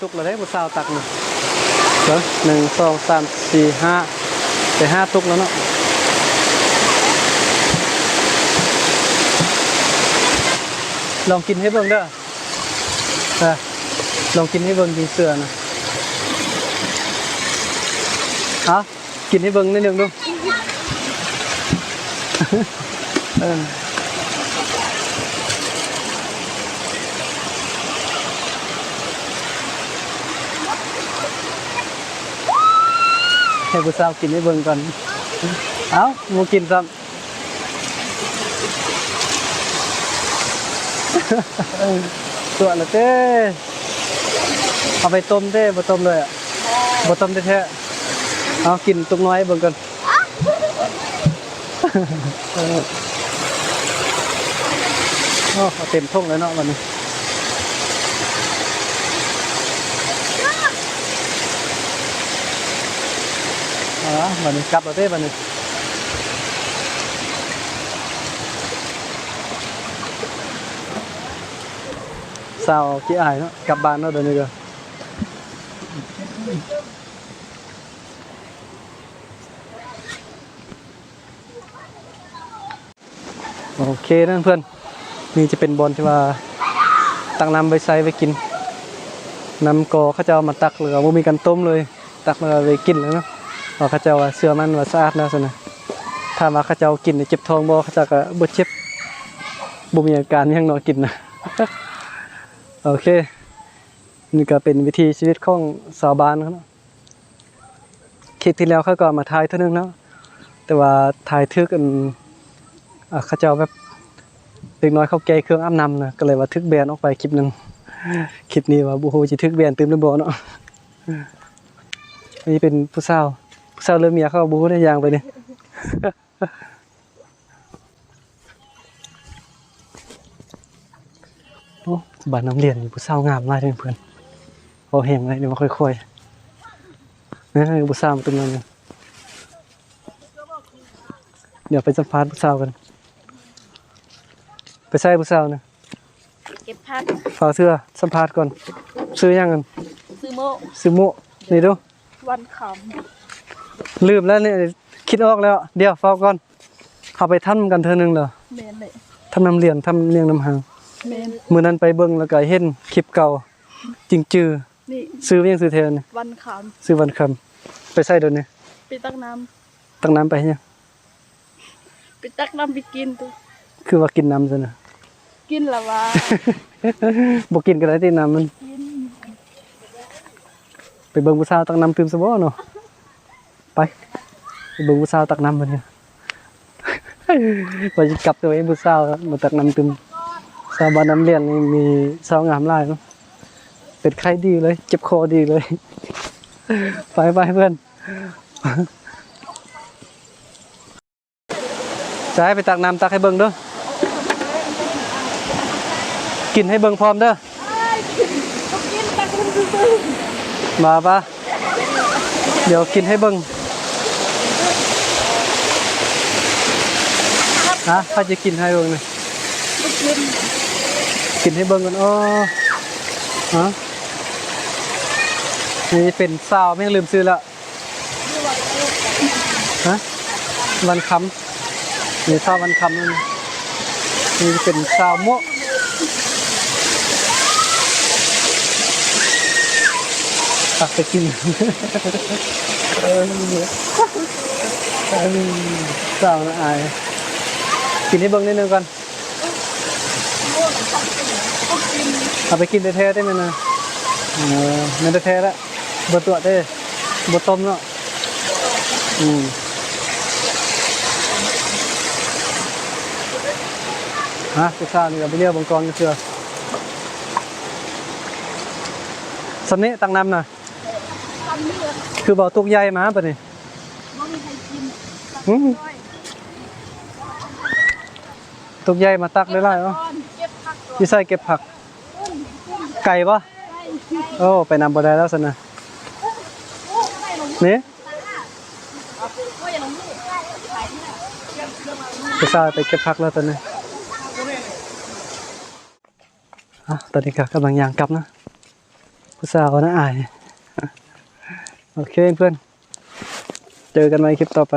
ตุกแล้วได้บุษาวตักหนึ่งหนึ่งสองสามสี่ห้าไปห้าตุกแล้วเนาะลองกินให้เบิ่งเด้อเอลองกินให้เบิ่งกินเสือนะเอากินให้เบิ่งนิดนึงดูเออ ให้ผู้สาวกินให้เบิ่งก่อน เอ้ามูกินซ้ำตัวละเต้เอาไปต้มเต้บ่ต้มเลยอะบ่ต้มแท้ๆเอากินตุกน้อยเบิ่งก่อนเออโอ้เอาเต็มทุ่งแล้วเนาะวันนี้ อ๋อวันนี้กลับแล้วเต้วันนี้สาวกี่อายเนาะกลับบ้านเนาะเดี๋ยวนี้ก็โอเคนั่นเพื่อนนี่จะเป็นบอลที่ว่าตักน้ำไปใส่ไปกินน้ำกอเขาจะเอามาตักเหลือบ่มีกันต้มเลย ตักมาไปกินแล้วเนาะ เพราะเขาเจ้าว่าเสื้อมันว่าสะอาดแล้วสินะถ้ามาเขาเจ้ากินเนี่ยเจ็บท้องบ่เขาเจ้าก็บ่เจ็บบ่มีอาการยังนอกินนะโอเคนี่ก็เป็นวิธีชีวิตของชาวบ้านเขาเนาะคลิปที่แล้วเขาก็มาถ่ายเท่านึงเนาะแต่ว่าถ่ายทึกอันอะเขาเจ้าแบบเด็กน้อยเขาแก้เครื่องอานำนะก็เลยว่าทึกแบนออกไปคลิปหนึ่งคลิปนี้ว่าบ่ฮู้สิทึกแบนตื่มหรือบ่เนาะนี่เป็นผู้สาว ผู้สาวเริ่มเมียเข้าบูได้ยางไปเนี่ยโอ้บ้านน้ำเรียนนี่ผู้สาวงามมากเลยเพื่อนพอเห็นเลยเดี๋ยวมาค่อยๆนี่นผู้สาวมาตรงนั้นเนี่ยเดี๋ยวไปสัมภาษณ์ผู้สาวกัน ไปใส่ผู้สาวนะเก็บพักฝากเสื้อสัมภาษณ์ก่อน ซื้อยังกันซื้อโมซื้อโมนี่ดูวันข ลืมแล้วเนี่ยคิดออกแล้ว เดี๋ยวฟังก่อนเอาไปทำกันเธอหนึงเหรอำเมนเลยทำน้ำเลียนทำเลียงน้ำหางเมนมื้อนั้นไปเบิ่งแล้วก็เห็นคลิปเก่าจริงจือนี่ซื้อเวียงซื้อเทนวันขซื้อวันคำไปใส่เดี๋ยวนี้ำไปตักน้ตักน้ำไปให้ยังำไปตักน้ำไปกินตัวคือว่ากินน้ำซะนะกินละวะบ่กินก็ได้ที่น้ำมันกินไปเบิ่งผู้สาวตักน้ำตื่มซะบ่เนาะ ไปเบิ่งผู้สาวตักน้ำมันเนี่ยว่าจะกลับตัวเองผู้สาวมาตักน้ำตืมสาวบ้านน้ำเลียนนี่มีสาวงามหลายเนาะเป็นไข้ดีเลย เจ็บคอดีเลย ไปไปเพื่อนจะให้ไปตักน้ำตักให้เบิ่งเด้อกินให้เบิ่งพร้อมเด้อมาปะเดี๋ยวกินให้เบิ่ง ฮะถ้าจะกินให้เบิ่งหน่อยกินกินให้เบิ่งกันอ๋อฮะนี่เป็นซาวไม่ลืมซื้อล้วฮะวันคำนี่ซาววันคำนั่นนี่เป็นซาวโมะตักไปกินเออเออสาวนะอาย กินให้เบิ่งนิดนึงก่อนเอาไปกินแท้ๆได้ไหมนะเออไม่ได้แท้แล้วบตัวได้บต้มเนาะอืมฮะผู้ชายนี่ก็ไปเรียกบังกรกันเชื่อสำนี้ตังน้ำนะทำเลือดคือบอกตุกใหญ่มาปะนี่ไม่มีใครกิน หืม น้อย ตุกใหญ่มาตักได้ไรเนาะก้อนเก็บพักก่อนยี่ใส่เก็บผัก ไก่ปะโอ้ไปนำบ่ได้แล้วสินะนี่ก็อย่าลงมือขายที่ไหนผู้ชายไปเก็บผักแล้วตอนนี้อะตอนนี้ก็กำลังย่างกลับนะผู้ผู้สาวนะอาย โอเคเพื่อน เจอกันใหม่คลิปต่อไป